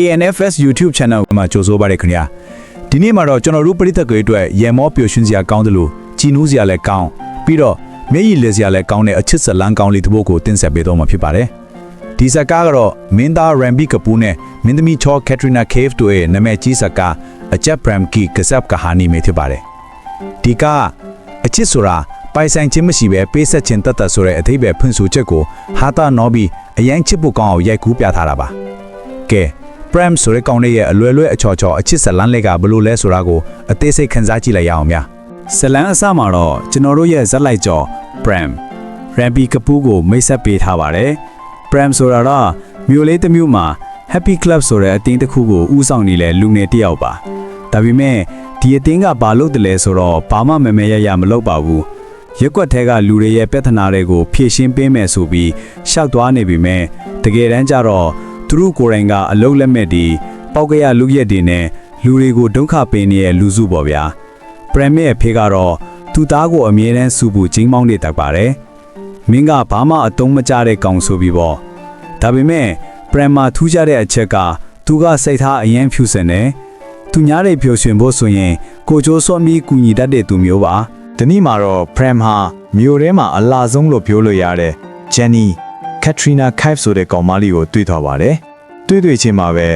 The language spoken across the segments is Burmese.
ANFS YouTube Channel မှာကြိုဆိုပါရခင်ဗျာဒီနေ့မှာတော့ကျွန်တော်တို့ပရိသတ်တွေအတွက်ရေမောပျော်ရွှင်စရာကောင်းတယ်လို့ကြည်နူးစရာလည်းကောင်းပြီးတော့မျက်ရည်လည်စရာလည်းကောင်းတဲ့အချစ်ဇလန်းကောင်းလေးတစ်ပုဒ်ကိုတင်ဆက်ပေးတော့မှာဖြစ်ပါတယ်ဒီဇာတ်ကားကတော့မင်းသား Rambi Kapoor နဲ့မင်းသမီးချော Katrina Kaif တို့ရဲ့နာမည်ကြီးဇာတ်ကားအချက် Pram Ki Kasab Kahani में ဖြစ်ပါတယ်ဒီကားအချစ်ဆိုတာပိုင်ဆိုင်ခြင်းမရှိဘဲပေးဆက်ခြင်းတတ်တတ်ဆိုတဲ့အသေးပဲဖွင့်ဆိုချက်ကိုဟာတာနော်ပြီးအရင်ချစ်ဖို့ကောင်းအောင်ရိုက်ကူးပြထားတာပါကဲ Prem ဆိုတဲ့ကောင်လေးရဲ့အလွယ်လွယ်အချော်ချော်အချစ်ဇလန်းလေးကဘလို့လဲဆိုတာကိုအသေးစိတ်ခန်းစားကြည့်လိုက်ရအောင်ဗျာဇလန်းအစမှာတော့ကျွန်တော်တို့ရဲ့ဇက်လိုက်ကျော် Prem Rambi Kapoor ကိုမိတ်ဆက်ပေးထားပါတယ် Prem ဆိုတာတော့မြို့လေးတစ်မြို့မှာ Happy Club ဆိုတဲ့အတင်းတစ်ခုကိုဦးဆောင်နေလဲလူငယ်တစ်ယောက်ပါဒါပေမဲ့ဒီအတင်းကဘာလို့တလဲဆိုတော့ဘာမှမမဲရရမလုပ်ပါဘူးရက်ကွက်ထဲကလူတွေရဲ့ပြဿနာတွေကိုဖြေရှင်းပေးမယ်ဆိုပြီးရှောက်သွားနေပြီမဲ့တကယ်တမ်းကျတော့ သူတို့ကိုယ်တိုင်ကအလုံးလက်မဲ့ဒီပောက်ကရလူရက်တွေနဲ့လူတွေကိုဒုက္ခပေးနေတဲ့လူစုပေါ့ဗျာပရမစ်အဖေကတော့သူသားကိုအမြဲတမ်းစူပူချင်းမောင်းနေတတ်ပါတယ်မင်းကဘာမှအတုံးမကျတဲ့ကောင်ဆိုပြီးပေါ့ဒါပေမဲ့ပရမာထူးခြားတဲ့အချက်ကသူကစိတ်ထားအရင်ဖြူစင်တယ်သူညားတဲ့ပျော်ရွှင်ဖို့ဆိုရင်ကိုကျိုးစောမီကူညီတတ်တဲ့သူမျိုးပါဒီနေ့မှာတော့ Prem ဟာမြို့ထဲမှာအလားဆုံးလို့ပြောလို့ရတဲ့ Jenny Katrina Kaif ဆိုတဲ့ကောင်မလေးကိုတွေ့သွားပါတယ်။ တွေ့တွေ့ချင်းမှာပဲ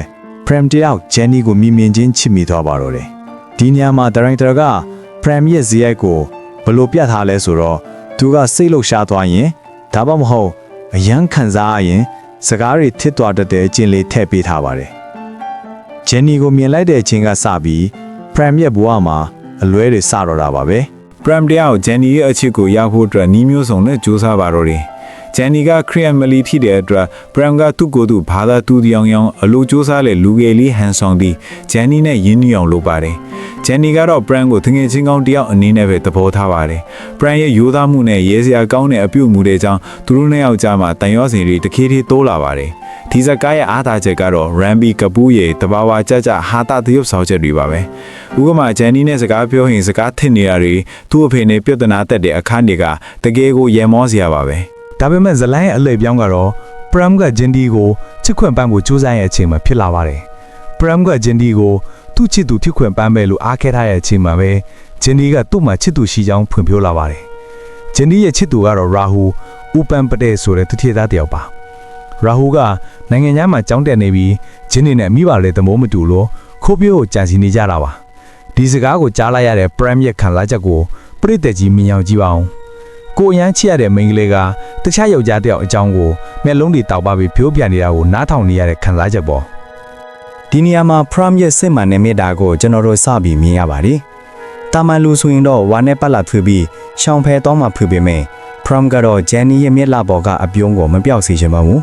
Prem တယောက် Jenny ကိုမြင်မြင်ချင်းချစ်မိသွားပါတော့တယ်။ဒီညမှာ Director က Prem ရဲ့ဇီးရိုက်ကိုဘယ်လို့ပြထားလဲဆိုတော့သူကစိတ်လှုပ်ရှားသွားရင်ဒါမှမဟုတ်အယမ်းခံစားရရင် စကားတွေထစ်သွားတတ်တဲ့အကျင့်လေးထည့်ပေးထားပါတယ်။ Jenny ကိုမြင်လိုက်တဲ့အချိန်ကစပြီး Prem ရဲ့ဘဝမှာအလွဲတွေစတော့တာပါပဲ။ Prem တယောက်ဂျန်နီရဲ့အချစ်ကိုရဖို့အတွက်နှီးမျိုးစုံနဲ့ကြိုးစားပါတော့တယ်။ ဂျန်နီကခရီးယန်မလီထိတဲ့အတွက် Prem ကသူ့ကိုယ်သူဘာသာတူတောင်ရောင်အလိုကြိုးစားတဲ့လူငယ်လေးဟန်ဆောင်ပြီးဂျန်နီနဲ့ရင်းနှီးအောင်လုပ်ပါတယ်။ဂျန်နီကတော့ Prem ကိုတငယ်ချင်းကောင်းတယောက်အနေနဲ့ပဲသဘောထားပါတယ်။ Prem ရဲ့ရိုးသားမှုနဲ့ရဲစရာကောင်းတဲ့အပြုအမူတွေကြောင့်သူတို့နှစ်ယောက်ကြားမှာတန်ရောစင်တွေတခေးထေးတိုးလာပါတယ်။ဒီဇက်ကားရဲ့အားသာချက်ကတော့ Rambi Kapoor ရဲ့တဘာဝကြကြဟာတာသရုပ်ဆောင်ချက်တွေပါပဲ။ဥပမာဂျန်နီနဲ့စကားပြောရင်စကားထင်နေတာတွေသူ့အဖေနဲ့ပြဿနာတက်တဲ့အခန်းတွေကတကယ်ကိုရေမောစရာပါပဲ။ ဒါပေမဲ့ဇလိုင်းရဲ့အလေပြောင်းကတော့ Pram ကဂျင်ဒီကိုချစ်ခွင့်ပန်းဖို့ကြိုးစားရဲ့အချိန်မှာဖြစ်လာပါတယ်။ Pram ကဂျင်ဒီကိုသူ့ချစ်သူဖြစ်ခွင့်ပန်းပဲလို့အားခဲထားရဲ့အချိန်မှာပဲဂျင်ဒီကသူ့မှာချစ်သူရှိကြောင်းဖွင့်ပြလာပါတယ်။ဂျင်ဒီရဲ့ချစ်သူကတော့ရာဟူဥပန်ပတဲ့ဆိုတဲ့သူထေသားတစ်ယောက်ပါ။ရာဟူကနိုင်ငံသားမှာကြောင်းတက်နေပြီးဂျင်ဒီနဲ့မိဘလည်းသမိုးမတူလို့ခိုးပြိုးကိုကြံစီနေကြတာပါ။ဒီစကားကိုကြားလိုက်ရတဲ့ Pram ရဲ့ခံစားချက်ကိုပြိတ္တကြီးမြင်အောင်ကြည့်ပါအောင်။ ကိုအရန်ချစ်ရတဲ့မိန်းကလေးကတခြားယောက်ျားတစ်ယောက်အကြောင်းကိုမျက်လုံးတွေတောက်ပပြီးဖြိုးပြန်နေတာကိုနားထောင်နေရတဲ့ခံစားချက်ပေါ့ဒီနေရာမှာ Pram ရဲ့စစ်မှန်တဲ့မေတ္တာကိုကျွန်တော်တို့စပြီးမြင်ရပါတယ်။တာမန်လူဆိုရင်တော့ဝါနဲ့ပတ်လာဖွေပြီးရှောင်ဖဲတော့မှဖွေပေမဲ့ Pram ကတော့ Jenny ရဲ့မျက်လှပေါ်ကအပြုံးကိုမပြောက်စေချင်ပါဘူး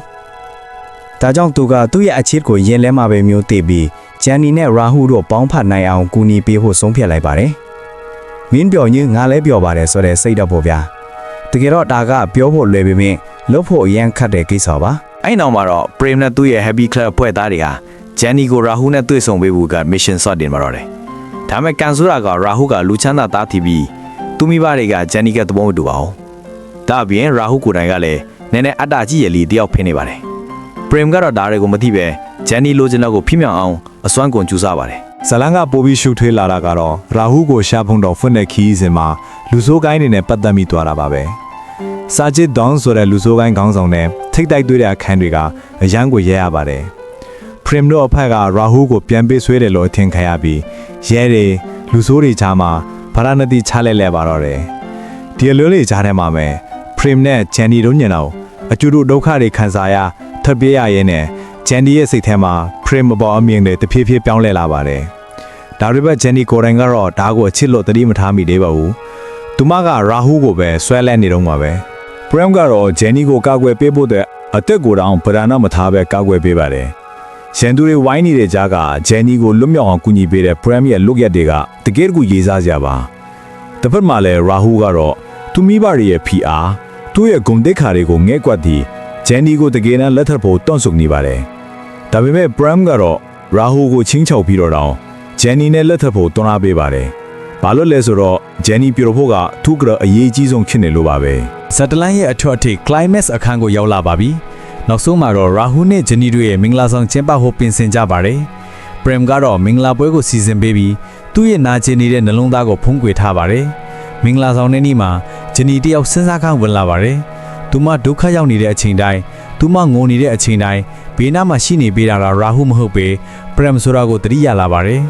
။ဒါကြောင့်သူကသူ့ရဲ့အချစ်ကိုရင်လဲမှာပဲမျိုးတည်ပြီး Jenny နဲ့ Rahul တို့ပေါင်းဖက်နိုင်အောင်ကူညီပေးဖို့ဆုံးဖြတ်လိုက်ပါတယ်။မင်းပြောညငါလည်းပြောပါတယ်ဆိုတဲ့စိတ်တော့ပေါ့ဗျာ။ တကယ်တော့ဒါကပြောဖို့လွယ်ပေမဲ့လုပ်ဖို့အရန်ခတ်တဲ့ကိစ္စပါ။အဲ့နောက်မှာတော့ Prem နဲ့သူ့ရဲ့ Happy Club အဖွဲ့သားတွေက Jenny ကို Rahul နဲ့တွေ့ဆုံပေးဖို့က mission စတင်มาတော့တယ်။ဒါပေမဲ့ကန်ဆိုရာက Rahul ကလူချမ်းသာသားထီပြီးသူမိဘတွေက Jenny ကသဘောမတူပါဘူး။ဒါအပြင် Rahul ကိုယ်တိုင်ကလည်းနည်းနည်းအတ္တကြီးရည်လီတယောက်ဖြစ်နေပါတယ်။ Prem ကတော့ဒါတွေကိုမသိပဲ Jenny လိုချင်တော့ကိုဖိမြောင်အောင်အစွမ်းကုန်ကြိုးစားပါတယ်။ ဇလန်ကပိုပြီးရှုပ်ထွေးလာတာကတော့ရာဟုကိုရှာဖုံတော်ဖွင့်တဲ့ခီးစဉ်မှာလူဆိုးကိုင်းတွေနဲ့ပတ်သက်မိသွားတာပါပဲစာချစ်ဒေါန်ဆိုတဲ့လူဆိုးကိုင်းခေါင်းဆောင်နဲ့ထိတ်တိုက်တွေ့တဲ့အခန်းတွေကအရန်ကိုရဲရပါတယ်ပရင်တို့အဖက်ကရာဟုကိုပြန်ပေးဆွဲတယ်လို့အထင်ခံရပြီးရဲတွေလူဆိုးတွေချာမှာဗရာနတိချလဲလဲပါတော့တယ်ဒီအလွဲလေးချားထဲမှာပဲပရင်နဲ့ဂျန်နီတို့ညင်တော့အကျူတို့ဒုက္ခတွေခံစားရထပ်ပြေးရရင်နဲ့ဂျန်နီရဲ့စိတ်ထဲမှာပရင်မပေါ်အမြင်တွေတဖြည်းဖြည်းပြောင်းလဲလာပါတယ် ဒါပေမဲ့ဂျန်နီကိုယ်တိုင်ကတော့ဒါကိုအချစ်လို့တတိမထားမိသေးပါဘူး။သူမကရာဟူကိုပဲဆွဲလဲနေတော့မှာပဲ။ Prem ကတော့ဂျန်နီကိုကာကွယ်ပေးဖို့တဲ့အသက်ကိုတောင်ဗဒနာမထားပဲကာကွယ်ပေးပါတယ်။ရန်သူတွေဝိုင်းနေတဲ့ကြားကဂျန်နီကိုလွတ်မြောက်အောင်ကူညီပေးတဲ့ Prem ရဲ့လုပ်ရက်တွေကတကယ်ကိုရေးစားစရာပါ။တစ်ဖက်မှာလည်းရာဟူကတော့သူမိဘတွေရဲ့ PR သူ့ရဲ့ဂုံတက်ခါတွေကိုငဲ့ကွက်ပြီးဂျန်နီကိုတကယ်တမ်းလက်ထပ်ဖို့တွန့်ဆုတ်နေပါတယ်။ဒါပေမဲ့ Prem ကတော့ရာဟူကိုချင်းချောက်ပြီးတော့တောင် ဂျန်နီနဲ့လက်ထပ်ဖို့တွန်းအားပေးပါတယ်။ဘာလို့လဲဆိုတော့ဂျန်နီပြိုဖို့ကသူ့ကတော့အရေးကြီးဆုံးဖြစ်နေလို့ပါပဲ။ဇက်တလန်ရဲ့အထွတ်အထိပ် climax အခန်းကိုရောက်လာပါပြီ။နောက်ဆုံးမှာတော့ရာဟူနဲ့ဂျနီတို့ရဲ့မင်္ဂလာဆောင်ကျင်းပဖို့ပြင်ဆင်ကြပါတယ်ပရမ်ကတော့မင်္ဂလာပွဲကိုစီစဉ်ပေးပြီးသူ့ရဲ့နာကျင်နေတဲ့နှလုံးသားကိုဖုံးကွယ်ထားပါတယ်မင်္ဂလာဆောင်တဲ့နေ့မှာဂျနီတယောက်စဉ်းစားခန်းဝင်လာပါတယ်သူမဒုက္ခရောက်နေတဲ့အချိန်တိုင်းသူမငိုနေတဲ့အချိန်တိုင်းဘေးနားမှာရှိနေပေးတာကရာဟူမဟုတ်ပေပရမ်ဆိုတာကိုသတိရလာပါတယ်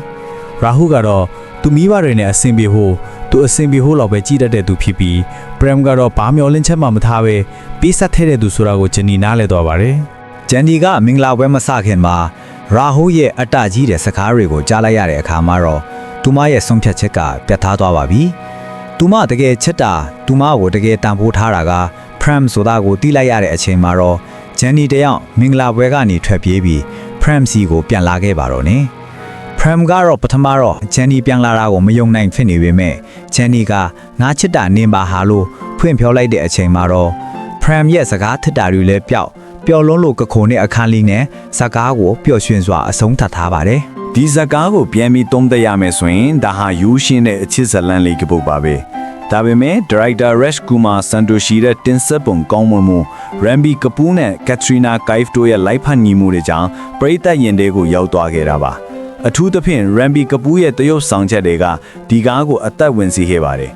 ရာဟူကတော့သူမိဘတွေနဲ့အဆင်ပြေဖို့သူအဆင်ပြေဖို့လောက်ပဲကြည်တတ်တဲ့သူဖြစ်ပြီးပရမ်ကတော့ဘာမျောလင်းချက်မှမထားပဲပေးဆက်ထဲတဲ့သူဆိုတာကိုဂျနီနားလဲတော့ပါတယ်ဂျန်ဒီကမင်္ဂလာပွဲမစခင်မှာရာဟူရဲ့အတ္တကြီးတဲ့စကားတွေကိုကြားလိုက်ရတဲ့အခါမှာတော့သူမရဲ့ဆုံးဖြတ်ချက်ကပြတ်သားသွားပါပြီ။သူမတကယ်ချက်တာသူမကိုတကယ်တန်ဖိုးထားတာက Pram ဆိုတာကိုတီးလိုက်ရတဲ့အချိန်မှာတော့ဂျန်ဒီတယောက်မင်္ဂလာပွဲကနေထွက်ပြေးပြီး Pram စီကိုပြန်လာခဲ့ပါတော့ နေ။ Pram ကတော့ပထမတော့ဂျန်ဒီပြန်လာတာကိုမယုံနိုင်ဖြစ်နေပေမဲ့ဂျန်ဒီကငါချစ်တာနင်ပါဟာလို့ဖွင့်ပြောလိုက်တဲ့အချိန်မှာတော့ Pram ရဲ့စကားထစ်တာတွေလည်းပျောက်ပျော်လွန်းလို့ကခုံနဲ့အခန်းလေးနဲ့စကားကိုပျော်ရွှင်စွာအဆုံးသတ်ထားပါတယ်ဒီဇာကားကိုပြန်ပြီးသုံးသပ်ရမယ်ဆိုရင်ဒါဟာယူရှင်းတဲ့အချစ်ဇလန်လေးကပုတ်ပါပဲဒါပေမဲ့ဒါရိုက်တာရက်ကူမာစန်တိုရှီရဲ့တင်ဆက်ပုံကောင်းမွန်မှုရမ်ဘီကပူးနဲ့ကက်ထရီနာကိုက်ဖ်တို့ရဲ့လိုက်ဖက်ညီမှုတွေကြောင့်ပရိသတ်ရင်တွေကိုရောက်သွားခဲ့တာပါ အထူးသဖြင့်ရမ်ဘီကပူးရဲ့တရုတ်ဆောင်ချက်တွေကဒီကားကိုအသက်ဝင်စေခဲ့ပါတယ်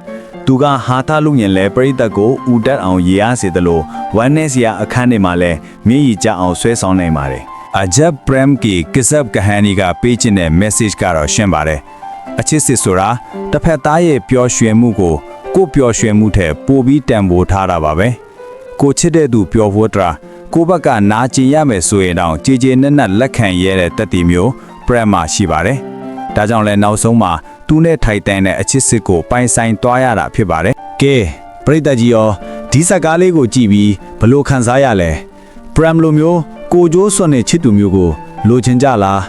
သူကဟာထားလို့ရင်လဲပရိသတ်ကိုဥတက်အောင်ရေအားစေတယ်လို့ဝမ်းနဲ့စရာအခန်းတွေမှာလဲမျက်ရည်ကျအောင်ဆွဲဆောင်နိုင်ပါတယ်အဂျပ်ပရမ်ကီကစ္စပ်ကဟန်နီကပေးချင်တဲ့ message ကတော့ရှင်းပါတယ်အချစ်စစ်ဆိုတာတစ်ဖက်သားရဲ့ပျော်ရွှင်မှုကိုကိုယ်ပျော်ရွှင်မှုထက်ပိုပြီးတန်ဖိုးထားတာပါပဲကိုချစ်တဲ့သူပျော်ဖို့တရာ ကိုယ့်ဘက်ကနာကျင်ရမယ်ဆိုရင်တော့ကြည်ကြည်နက်နက်လက်ခံရတဲ့တက်တီမျိုးပရမ်မှာရှိပါတယ်ဒါကြောင့်လဲနောက်ဆုံးမှာသူနဲ့ထိုက်တန်တဲ့အချစ်စစ်ကိုပိုင်ဆိုင်သွားရတာဖြစ်ပါတယ်ကဲပရိသတ်ကြီးရောဒီဇက်ကားလေးကိုကြည့်ပြီးဘလို့ခံစားရလဲပရမ်လိုမျိုးကိုကြိုးစွန့်တဲ့ချစ်သူမျိုးကိုလိုချင်ကြလား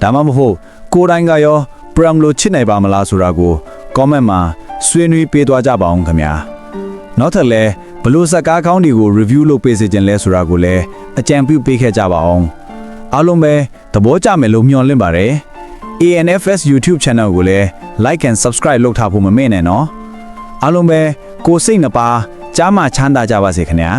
ဒါမှမဟုတ်ကိုယ်တိုင်ကရောပရမ်လိုချစ်နိုင်ပါမလားဆိုတာကို comment မှာဆွေးနွေးပေးသွားကြပါအောင်ခင်ဗျာနောက်ထပ်လဲ ဘလို့စကားကောင်းတွေကို review လုပ်ပေးစေခြင်းလဲဆိုတာကိုလည်းအကြံပြုပေးခဲ့ကြပါအောင်အားလုံးပဲသဘောကျမယ်လို့မျှော်လင့်ပါတယ် ANFS YouTube channel ကိုလည်း like and subscribe လုပ်ထားဖို့မမေ့နဲ့နော်အားလုံးပဲကိုယ်စိတ်နှပါကြားမှချမ်းသာကြပါစေခင်ဗျာ